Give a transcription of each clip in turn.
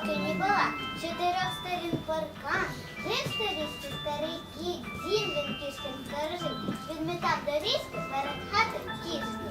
поки не була, чотирьох сторін паркан, жив старісти, старий кіт, дім він кішкин сторожив, відмітав доріжки перед хатою кішки.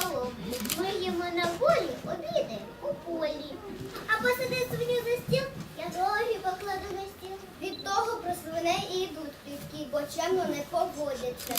столом. Ми їмо на волі обіди у полі. А посади свиню за стіл, я довгі покладу на стіл. Від того про свиней і йдуть плітки, бо чемно не поводяться.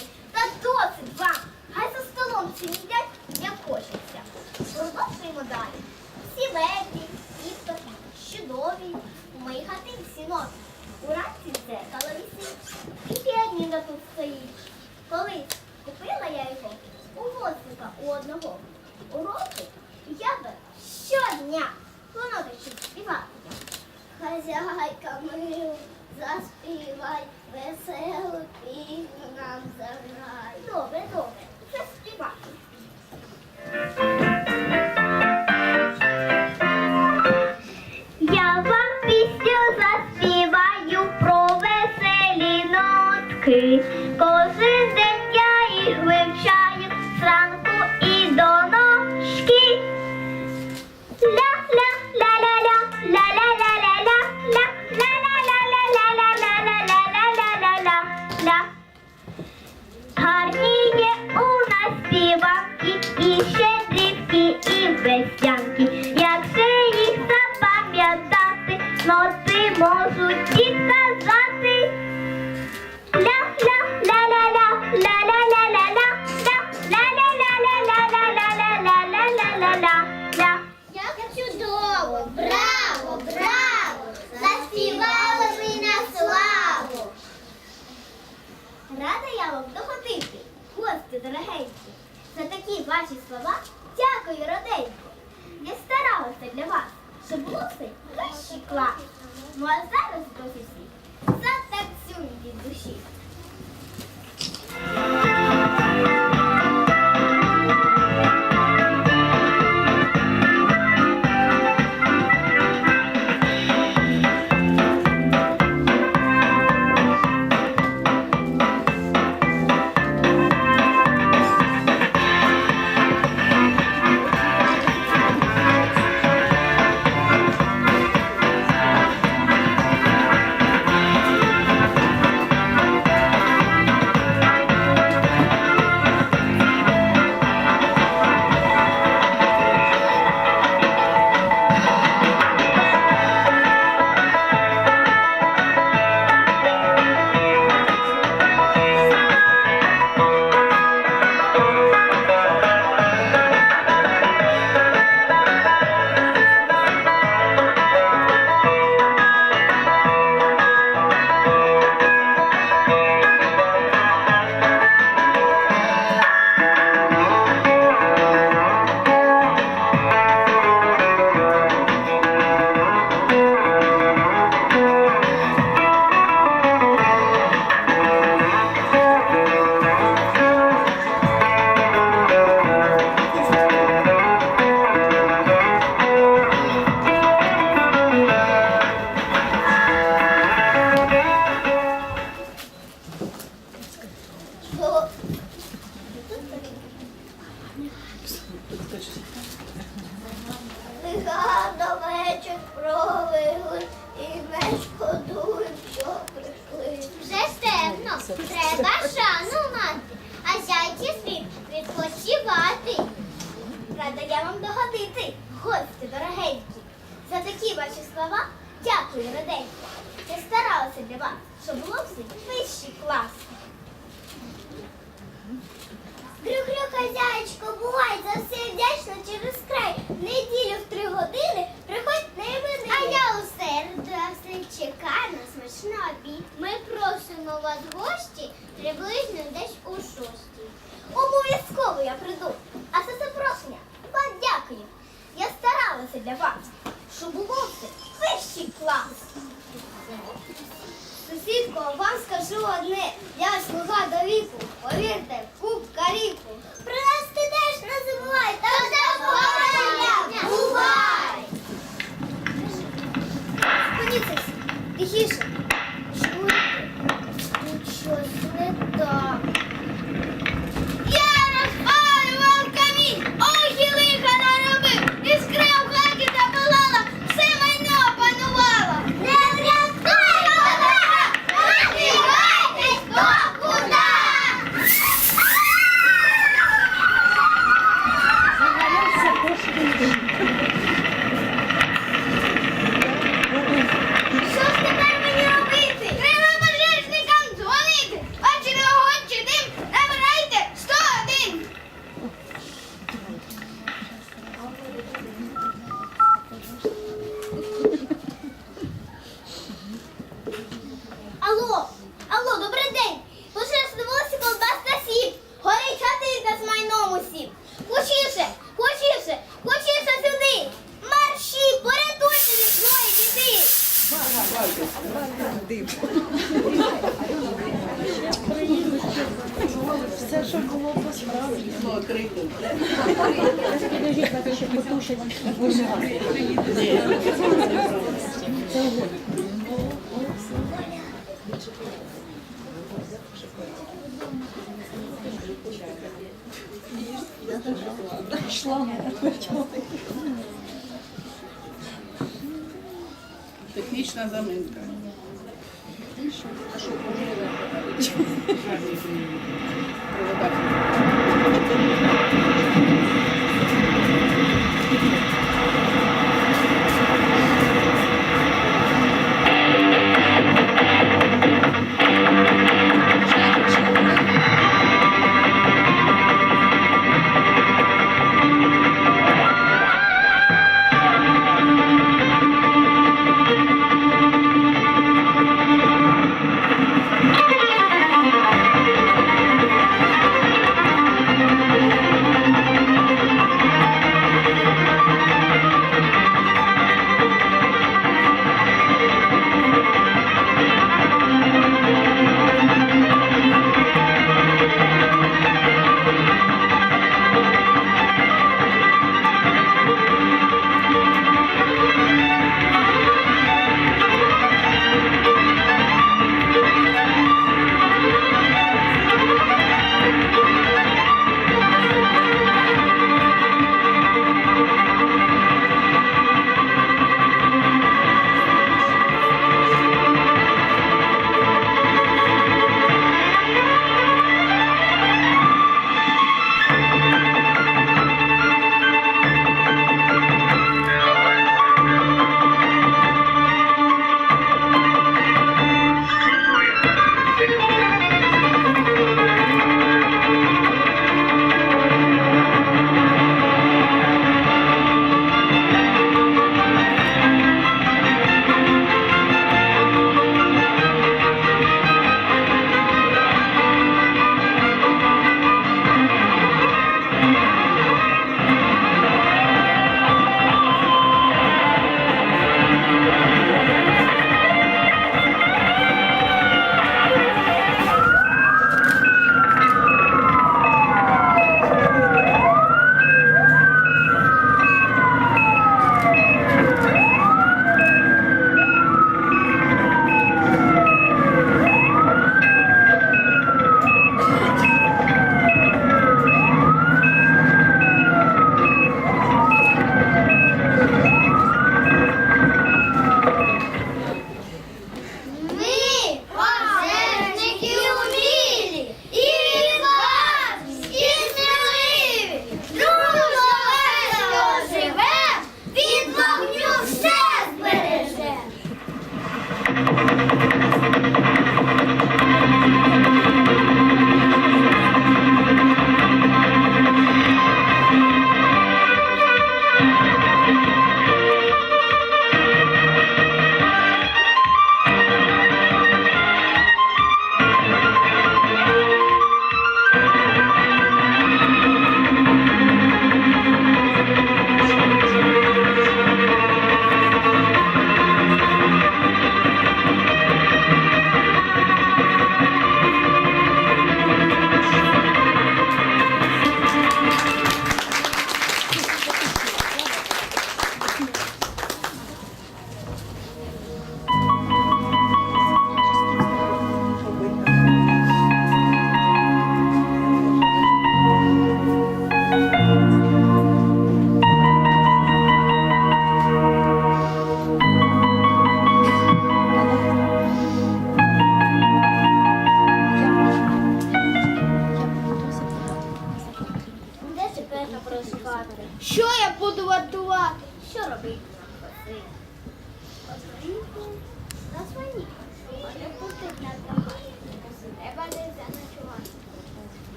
Кози клас. Ну а зараз, друзі всі, затанцюємо від душі. Гості дорогенькі. За такі ваші слова дякую, роденько. Я старалася для вас, щоб було все вищий клас. Грю-грю, хазяєчко, бувай, за все вдячна через край. В Неділю в три години приходь не мене. А я у середу, а все чекаю на смачний обід. Ми просимо вас гості приблизно десь у шостій. Обов'язково я прийду. А за запрошення вам дякую. Я для вас, щоб було все вищий клас. Сусідко, вам скажу одне, я слуга до віку, повірте, кубка ріку. Про нас ти теж не забувай, та забувай, бувай! Спиніться тихіше. див. Все, що було по справді. Підожіть, що потушить. Це огонь. Шла Технічна заминка.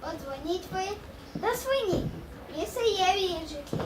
Подзвоніть ви до свині. Ліси є в їжики.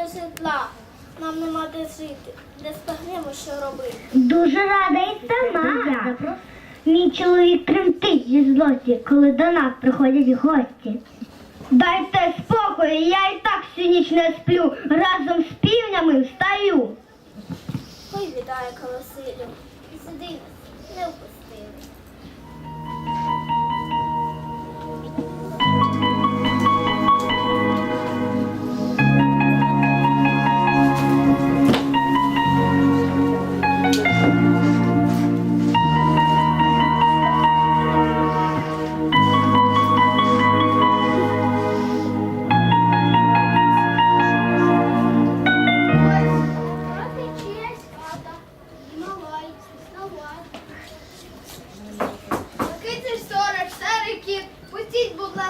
де житла, нам нема де жити, де стагнемо, що робити. Дуже рада і сама. Мій чоловік тремтить зі злості, коли до нас приходять гості. Дайте спокою, я і так всю ніч не сплю. Разом з півнями встаю. Ой, відає Василю, сиди, не впусти.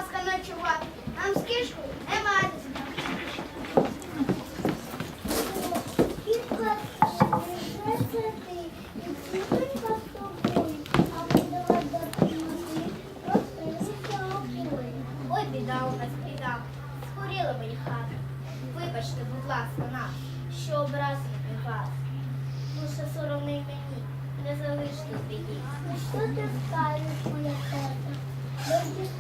ласка, ночувати. Нам з кішкою немає. Ой, біда у нас біда, Скоріла мені хата. Вибачте, будь ласка, нам, що образити вас. Лише соромний мені, не залиште біді. Ну що ти скажеш, моя хата?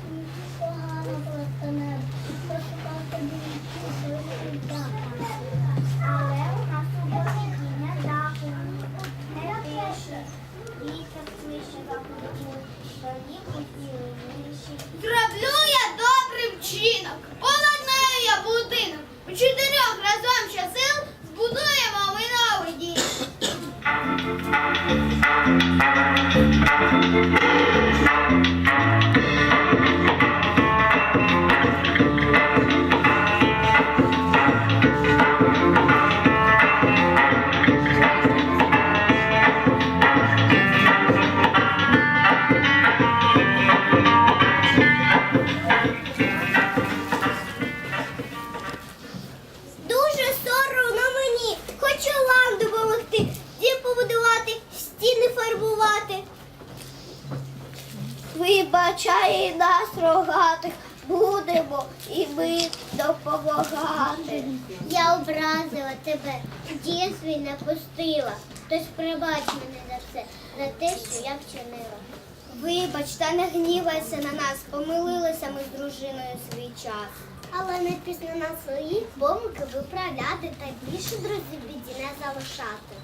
образилися на нас, помилилися ми з дружиною свій час. Але не пізно на своїх помилки виправляти та більше друзів біді не залишати.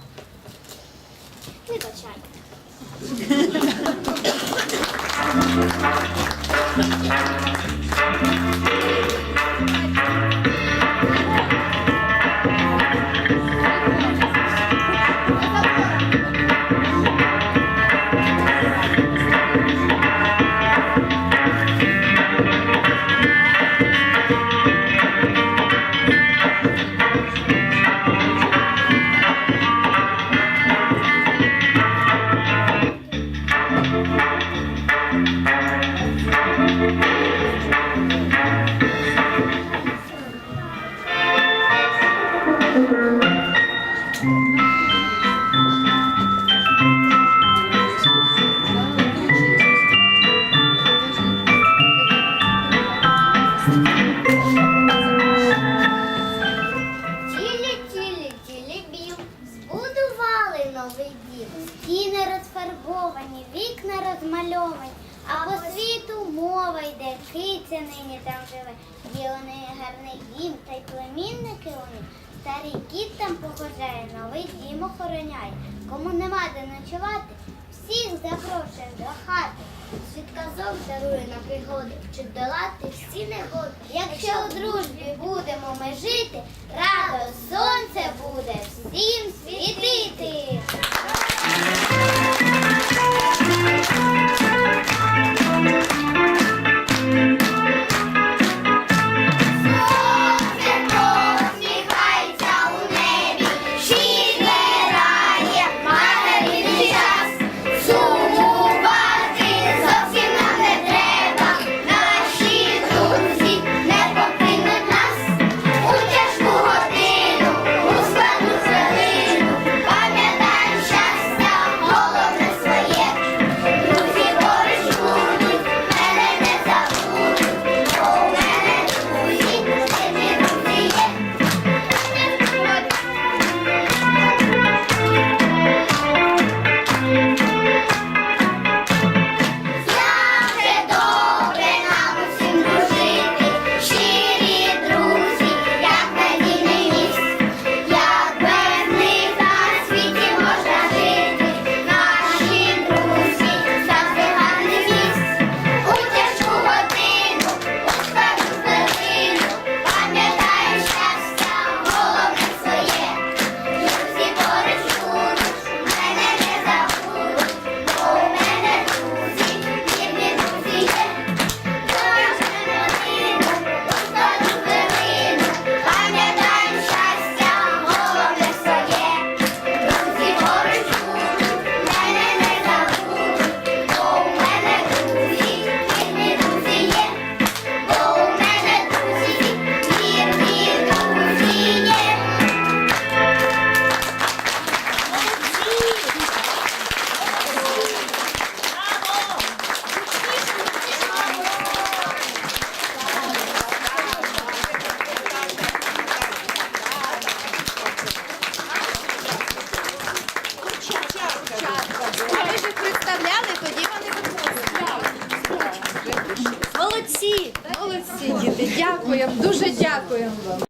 Вибачайте. Тілі, тілі, тілі біл, збудували новий дім. Стіни розфарбовані, вікна розмальовані, а по світу мова йде, киця нині там живе. Є у неї гарний дім, та й племінники у них. Старий кіт там погожає, новий дім охороняє. Кому нема де ночувати, всіх запрошує до хати. Світ казок дарує на пригоди, щоб долати всі негоди. Якщо у дружбі будемо ми жити, радо сонце буде всім світити. Сонце